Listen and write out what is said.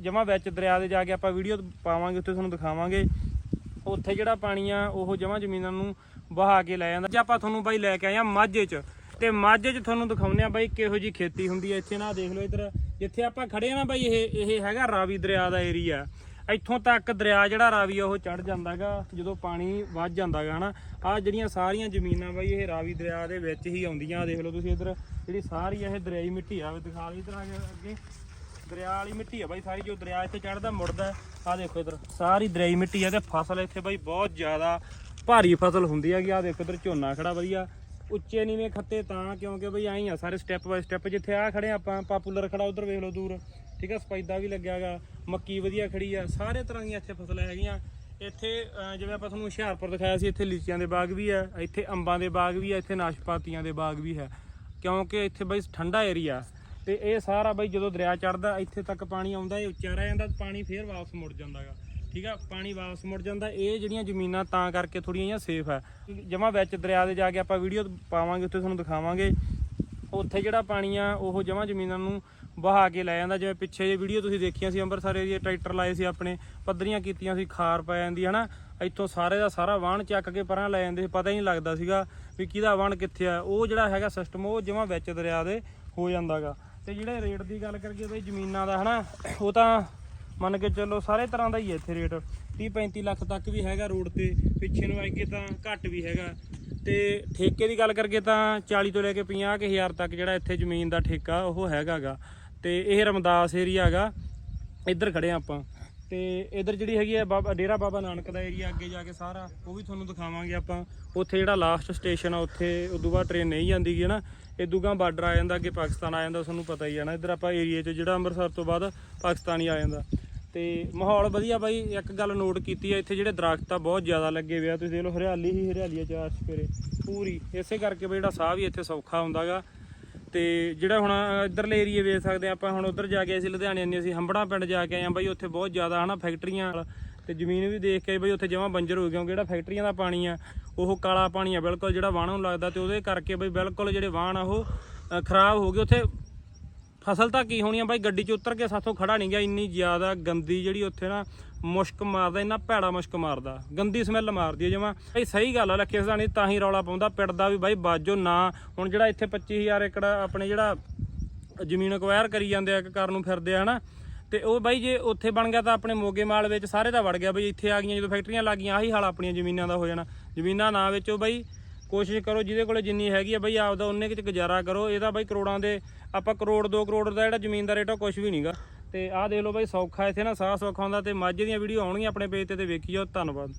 ਜਮਾ ਵਿੱਚ ਦਰਿਆ ਦੇ ਜਾ ਕੇ ਆਪਾਂ ਵੀਡੀਓ ਪਾਵਾਂਗੇ, ਉੱਥੇ ਤੁਹਾਨੂੰ ਦਿਖਾਵਾਂਗੇ। ਉੱਥੇ ਜਿਹੜਾ ਪਾਣੀ ਆ, ਉਹ ਜਮਾ ਜ਼ਮੀਨਾਂ ਨੂੰ ਵਹਾ ਕੇ ਲੈ ਜਾਂਦਾ। ਜੇ ਆਪਾਂ ਤੁਹਾਨੂੰ ਬਾਈ ਲੈ ਕੇ ਆਏ ਆ ਮਾਝੇ 'ਚ, ਤੇ ਮਾਝੇ 'ਚ ਤੁਹਾਨੂੰ ਦਿਖਾਉਂਦੇ ਆ ਬਾਈ ਕਿਹੋ ਜੀ ਖੇਤੀ ਹੁੰਦੀ ਹੈ ਇੱਥੇ ਨਾ ਦੇਖ ਲਓ ਇੱਧਰ, ਜਿੱਥੇ ਆਪਾਂ ਖੜੇ ਆ ਨਾ ਬਾਈ, ਇਹ ਇਹ ਹੈਗਾ ਰਾਵੀ ਦਰਿਆ ਦਾ ਏਰੀਆ ਇੱਥੋਂ ਤੱਕ ਦਰਿਆ ਜਿਹੜਾ ਰਾਵੀ ਆ, ਉਹ ਚੜ ਜਾਂਦਾਗਾ, ਜਦੋਂ ਪਾਣੀ ਵੱਧ ਜਾਂਦਾਗਾ, ਹਨਾ। ਆ ਜਿਹੜੀਆਂ ਸਾਰੀਆਂ ਜ਼ਮੀਨਾਂ ਬਾਈ, ਇਹ ਰਾਵੀ ਦਰਿਆ ਦੇ ਵਿੱਚ ਹੀ ਆਉਂਦੀਆਂ। ਦੇਖ ਲਓ ਤੁਸੀਂ ਇੱਧਰ, ਜਿਹੜੀ ਸਾਰੀ ਇਹ ਦਰਿਆਈ ਮਿੱਟੀ ਆ, ਦਿਖਾ ਲਈ ਇੱਧਰ ਆ ਅੱਗੇ। ਦਰਿਆ ਵਾਲੀ ਮਿੱਟੀ ਆ ਬਾਈ, ਸਾਰੀ ਜੋ ਦਰਿਆ ਇੱਥੇ ਚੜਦਾ ਮੁੜਦਾ ਆ ਦੇਖੋ ਇਧਰ, ਸਾਰੀ ਦਰਿਆਈ ਮਿੱਟੀ ਆ ਤੇ ਫਸਲ ਇੱਥੇ ਬਾਈ ਬਹੁਤ ਜ਼ਿਆਦਾ ਭਾਰੀ ਫਸਲ ਹੁੰਦੀ ਹੈਗੀ ਆ ਦੇਖੋ ਇਧਰ ਝੋਨਾ ਖੜਾ ਵਧੀਆ, ਉੱਚੇ ਨੀਵੇਂ ਖੱਤੇ ਤਾਂ ਕਿਉਂਕਿ ਬਈ ਆਈ ਆ, ਸਾਰੇ ਸਟੈਪ ਬਾਈ ਸਟੈਪ ਜਿੱਥੇ ਆ ਖੜੇ ਆਪਾਂ ਪਾਪੂਲਰ ਖੜਾ ਉਧਰ ਵੇਖ ਲਓ ਦੂਰ, ਠੀਕ ਆ, ਸਪਾਈਦਾ ਵੀ ਲੱਗਿਆਗਾ ਮੱਕੀ ਵਧੀਆ ਖੜੀ ਆ, ਸਾਰੇ ਤਰ੍ਹਾਂ ਦੀਆਂ ਇੱਥੇ ਫਸਲਾਂ ਹੈਗੀਆਂ, ਇੱਥੇ ਜਿਵੇਂ ਆਪਾਂ ਤੁਹਾਨੂੰ ਹੁਸ਼ਿਆਰਪੁਰ ਦਿਖਾਇਆ ਸੀ, ਇੱਥੇ ਲੀਚੀਆਂ ਦੇ ਬਾਗ ਵੀ ਆ, ਇੱਥੇ ਅੰਬਾਂ ਦੇ ਬਾਗ ਵੀ ਆ, ਇੱਥੇ ਨਾਸ਼ਪਾਤੀਆਂ ਦੇ ਬਾਗ ਵੀ ਹੈ, ਕਿਉਂਕਿ ਇੱਥੇ ਬਾਈ ਠੰਡਾ ਏਰੀਆ ਤੇ ਇਹ ਸਾਰਾ ਬਈ ਜਦੋਂ ਦਰਿਆ ਚੜਦਾ ਇੱਥੇ ਤੱਕ ਪਾਣੀ ਆਉਂਦਾ, ਇਹ ਉੱਚਾ ਰਹਿ ਜਾਂਦਾ, ਪਾਣੀ ਫੇਰ ਵਾਪਸ ਮੁੜ ਜਾਂਦਾਗਾ। ਠੀਕ ਆ? ਪਾਣੀ ਵਾਪਸ ਮੁੜ ਜਾਂਦਾ, ਇਹ ਜਿਹੜੀਆਂ ਜ਼ਮੀਨਾਂ ਤਾਂ ਕਰਕੇ ਥੋੜੀਆਂ ਜਿਹੀਆਂ ਸੇਫ ਹੈ ਜਮਾ ਵਿੱਚ ਦਰਿਆ ਦੇ ਜਾ ਕੇ ਆਪਾਂ ਵੀਡੀਓ ਪਾਵਾਂਗੇ, ਉੱਥੇ ਤੁਹਾਨੂੰ ਦਿਖਾਵਾਂਗੇ। ਉੱਥੇ ਜਿਹੜਾ ਪਾਣੀ ਆ, ਉਹ ਜਮਾ ਜ਼ਮੀਨਾਂ ਨੂੰ ਵਹਾ ਕੇ ਲੈ ਜਾਂਦਾ। ਜਿਵੇਂ ਪਿੱਛੇ ਜੇ ਵੀਡੀਓ ਤੁਸੀਂ ਦੇਖੀਆਂ ਸੀ ਅੰਮ੍ਰਿਤਸਰ ਏਰੀਏ ਟਰੈਕਟਰ ਲਾਏ ਸੀ ਆਪਣੇ, ਪੱਧਰੀਆਂ ਕੀਤੀਆਂ ਸੀ, ਖਾਰ ਪੈ ਜਾਂਦੀ, ਹਨਾ? ਇੱਥੋਂ ਸਾਰੇ ਦਾ ਸਾਰਾ ਵਾਹਣ ਚੱਕ ਕੇ ਪਰਾਂ ਲੈ ਜਾਂਦੇ ਸੀ, ਪਤਾ ਹੀ ਨਹੀਂ ਲੱਗਦਾ ਸੀਗਾ ਵੀ ਕਿਹਦਾ ਵਾਹਣ ਕਿੱਥੇ ਆ। ਉਹ ਜਿਹੜਾ ਹੈਗਾ ਸਿਸਟਮ ਉਹ ਜਮਾ ਵਿੱਚ ਦਰਿਆ ਦੇ ਹੋ ਜਾਂਦਾਗਾ। ਤੇ ਜਿਹੜੇ ਰੇਟ ਦੀ ਗੱਲ ਕਰੀਏ ਬਈ ਜ਼ਮੀਨਾਂ ਦਾ, ਹਨਾ, ਉਹ ਤਾਂ ਮੰਨ ਕੇ ਚੱਲੋ ਸਾਰੇ ਤਰ੍ਹਾਂ ਦਾ ਹੀ ਹੈ ਇੱਥੇ ਰੇਟ। 30 35 ਲੱਖ ਤੱਕ ਵੀ ਹੈਗਾ ਰੋਡ ਤੇ, ਪਿੱਛੇ ਨੂੰ ਅੱਗੇ ਤਾਂ ਘੱਟ ਵੀ ਹੈਗਾ। ਤੇ ਠੇਕੇ ਦੀ ਗੱਲ ਕਰਕੇ ਤਾਂ 40 ਤੋਂ ਲੈ ਕੇ 50 ਕੁ ਹਜ਼ਾਰ ਤੱਕ ਜਿਹੜਾ ਇੱਥੇ ਜ਼ਮੀਨ ਦਾ ਠੇਕਾ ਉਹ ਹੈਗਾਗਾ। ਤੇ ਇਹ ਰਮਦਾਸ ਏਰੀਆ ਹੈਗਾ ਇੱਧਰ ਖੜੇ ਆ ਆਪਾਂ। ਤੇ ਇੱਧਰ ਜਿਹੜੀ ਹੈਗੀ ਆ ਬਾਬਾ, ਡੇਰਾ ਬਾਬਾ ਨਾਨਕ ਦਾ ਏਰੀਆ ਅੱਗੇ ਜਾ ਕੇ ਸਾਰਾ, ਉਹ ਵੀ ਤੁਹਾਨੂੰ ਦਿਖਾਵਾਂਗੇ ਆਪਾਂ। ਉੱਥੇ ਜਿਹੜਾ ਲਾਸਟ ਸਟੇਸ਼ਨ ਆ, ਉੱਥੇ ਉਦੋਂ ਬਾਅਦ ਟ੍ਰੇਨ ਨਹੀਂ ਜਾਂਦੀ ਗੀ ਨਾ ਇਦੋਂ ਬਾਰਡਰ ਆ ਜਾਂਦਾ, ਅੱਗੇ ਪਾਕਿਸਤਾਨ ਆ ਜਾਂਦਾ, ਤੁਹਾਨੂੰ ਪਤਾ ਹੀ ਹੈ ਨਾ। ਇੱਧਰ ਆਪਾਂ ਏਰੀਆ 'ਚ ਜਿਹੜਾ ਅੰਮ੍ਰਿਤਸਰ ਤੋਂ ਬਾਅਦ ਪਾਕਿਸਤਾਨੀ ਆ ਜਾਂਦਾ। ਤੇ ਮਾਹੌਲ ਵਧੀਆ ਬਾਈ, ਇੱਕ ਗੱਲ ਨੋਟ ਕੀਤੀ ਆ, ਇੱਥੇ ਜਿਹੜੇ ਦਰਖਤ ਆ, ਬਹੁਤ ਜ਼ਿਆਦਾ ਲੱਗੇ ਹੋਏ ਆ। ਤੁਸੀਂ ਦੇਖ ਲਓ, ਹਰਿਆਲੀ ਹੀ ਹਰਿਆਲੀ ਆ ਚਾਰ ਚਫੇਰੇ, ਪੂਰੀ। ਇਸੇ ਕਰਕੇ ਬਈ ਜਿਹੜਾ ਸਾਹ ਵੀ ਇੱਥੇ ਸੌਖਾ ਹੁੰਦਾਗਾ। ਤੇ ਜਿਹੜਾ ਹੁਣ ਇਧਰਲੇ ਏਰੀਏ ਵੇਖ ਸਕਦੇ ਆ ਆਪਾਂ, ਹੁਣ ਉਧਰ ਜਾ ਕੇ ਅਸੀਂ ਲੁਧਿਆਣੇ ਨਹੀਂ ਅਸੀਂ ਹੰਬੜਾ ਪਿੰਡ ਜਾ ਕੇ ਆਏ ਆ ਬਾਈ, ਉੱਥੇ ਬਹੁਤ ਜ਼ਿਆਦਾ ਹਨਾ ਫੈਕਟਰੀਆਂ ਵਾਲਾ, ਤੇ ਜ਼ਮੀਨ ਵੀ ਦੇਖ ਕੇ ਬਈ ਉੱਥੇ ਜਮਾਂ ਬੰਜਰ ਹੋ ਗਈ ਕਿਉਂਕਿ ਜਿਹੜਾ ਫੈਕਟਰੀਆਂ ਦਾ ਪਾਣੀ ਆ, ਉਹ ਕਾਲਾ ਪਾਣੀ ਆ ਬਿਲਕੁਲ, ਜਿਹੜਾ ਵਾਹਣ ਨੂੰ ਲੱਗਦਾ ਤੇ ਉਹਦੇ ਕਰਕੇ ਬਈ ਬਿਲਕੁਲ ਜਿਹੜੇ ਵਾਹਣ ਆ ਉਹ ਖਰਾਬ ਹੋ ਗਏ। ਉੱਥੇ ਫਸਲ ਤਾਂ ਕੀ ਹੋਣੀ ਆ ਬਾਈ? ਗੱਡੀ 'ਚ ਉਤਰ ਕੇ ਸਾਥੋਂ ਖੜਾ ਨਹੀਂ ਗਿਆ। ਇੰਨੀ ਜ਼ਿਆਦਾ ਗੰਦੀ ਜਿਹੜੀ ਉੱਥੇ ਨਾ ਮੁਸ਼ਕ ਮਾਰਦਾ, ਇੰਨਾ ਭੈੜਾ ਮੁਸ਼ਕ ਮਾਰਦਾ। ਗੰਦੀ ਸਮੈਲ ਮਾਰਦੀ ਹੈ ਜਮਾ। ਇਹ ਸਹੀ ਗੱਲ ਆ, ਲੱਖੇ ਸਦਾਨੀ ਤਾਂ ਹੀ ਰੌਲਾ ਪਾਉਂਦਾ। ਪਿੰਡਦਾ ਵੀ ਬਾਈ ਬਾਜੋ ਨਾ। ਹੁਣ ਜਿਹੜਾ ਇੱਥੇ 25000 ਏਕੜ ਆਪਣੇ ਜਿਹੜਾ ਜ਼ਮੀਨ ਅਕਵਾਇਰ ਕਰੀ ਜਾਂਦੇ ਆ, ਇੱਕ ਕਰਨ ਨੂੰ ਫਿਰਦੇ ਆ, ਹਨਾ? ਤੇ ਉਹ ਬਾਈ ਜੇ ਉੱਥੇ ਬਣ ਗਿਆ ਤਾਂ ਆਪਣੇ ਮੋਗੇ ਮਾਲ ਵਿੱਚ ਸਾਰੇ ਦਾ ਵੜ ਗਿਆ। ਬਈ ਇੱਥੇ ਆ ਗਈਆਂ, ਜਦੋਂ ਫੈਕਟਰੀਆਂ ਲੱਗ ਗਈਆਂ, ਆਹੀ ਹਾਲ ਆਪਣੀਆਂ ਜ਼ਮੀਨਾਂ ਦਾ ਹੋ ਜਾਣਾ। ਜ਼ਮੀਨਾਂ ਨਾ ਵੇਚੋ ਬਾਈ। ਕੋਸ਼ਿਸ਼ ਕਰੋ ਜਿਹਦੇ ਕੋਲੇ ਜਿੰਨੀ ਹੈਗੀ ਆ ਬਈ ਆਪਦਾ ਉਹਨੇ ਕੁ ਗੁਜ਼ਾਰਾ ਕਰੋ। ਇਹਦਾ ਬਾਈ ਕਰੋੜਾਂ ਦੇ ਆਪਾਂ ਕਰੋੜ 2 ਕਰੋੜ ਦਾ ਜਿਹੜਾ ਜ਼ਮੀਨ ਦਾ ਰੇਟ ਆ ਕੁਝ ਵੀ ਨਹੀਂਗਾ ਤੇ ਆਹ ਦੇਖ ਲਓ ਬਈ ਸੌਖਾ ਇੱਥੇ ਨਾ ਸਾਹ ਸੌਖਾ ਹੁੰਦਾ ਤੇ ਮਾਝੇ ਦੀਆਂ ਵੀਡੀਓ ਆਉਣਗੀਆਂ ਆਪਣੇ ਪੇਜ ਤੇ ਤੇ ਵੇਖਿਓ ਧੰਨਵਾਦ।